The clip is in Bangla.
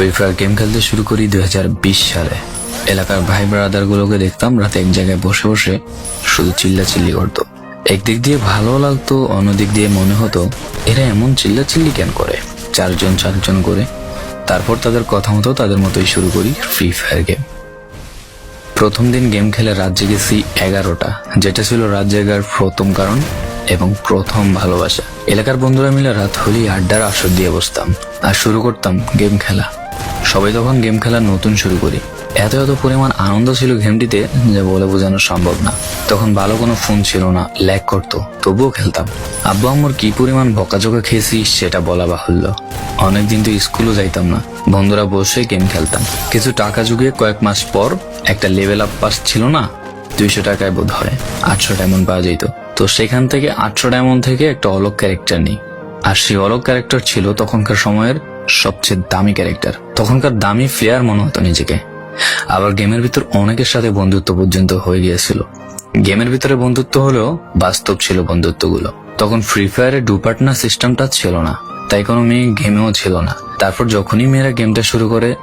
ফ্রি ফায়ার গেম খেলতে শুরু করি দুই হাজার বিশ সালে। এলাকার ভাই ব্রাদার গুলোকে দেখতাম রাতে এক জায়গায় বসে বসে শুধু চিল্লা চিল্লি করতো। একদিক দিয়ে ভালো লাগতো, অন্যদিক দিয়ে মনে হতো, এরা এমন চিল্লা চিল্লি কেন করে? চারজন চারজন করে, তারপর তাদের কথা মতো তাদের মতোই শুরু করি ফ্রি ফায়ার গেম প্রথম দিন গেম খেলে রাত জেগেছি এগারোটা, যেটা ছিল রাত জেগার প্রথম কারণ এবং প্রথম ভালোবাসা। এলাকার বন্ধুরা মিলে রাত হলেই আড্ডার আসর দিয়ে বসতাম আর শুরু করতাম গেম খেলা। সবাই তখন গেম খেলা নতুন শুরু করি। এত এত পরিমাণ আনন্দ ছিল গেমটিতে যে বলে বোঝানো সম্ভব না। তখন ভালো কোনো ফোন ছিল না, ল্যাগ করতো, তবুও খেলতাম। আব্বু আম্মুর কি পরিমাণ বকাঝকা খেয়েছি সেটা বলা বাহুল্য। অনেকদিন তো স্কুলও যাইতাম না, বন্ধুরা বসে গেম খেলতাম। কিছু টাকা জুগিয়ে কয়েক মাস পর একটা লেভেল আপ পাস ছিল না, দুইশো টাকায় বোধ হয় আটশো ডায়মন্ড পাওয়া যেত তো সেখান থেকে আটশো ডায়মন্ড থেকে একটা অলগ ক্যারেক্টার নিই। আর সেই অলক ক্যারেক্টার ছিল তখনকার সময়ের সবচেয়ে দামি ক্যারেক্টার। তখনকার দামি ফেয়ার মনে হতো নিজেকে। আবার গেমের ভিতর অনেকের সাথে বন্ধুত্ব পর্যন্ত হয়ে গিয়েছিল। গেমের ভিতরে বন্ধুত্ব হলেও বাস্তব ছিল বন্ধুত্বগুলো। তখন ফ্রি ফায়ারে ডু পার্টনার সিস্টেমটা ছিল না। তাই কোনো মেয়ে গেমেও ছিল না। তারপর যখনই মেয়েরা গেমটা শুরু করে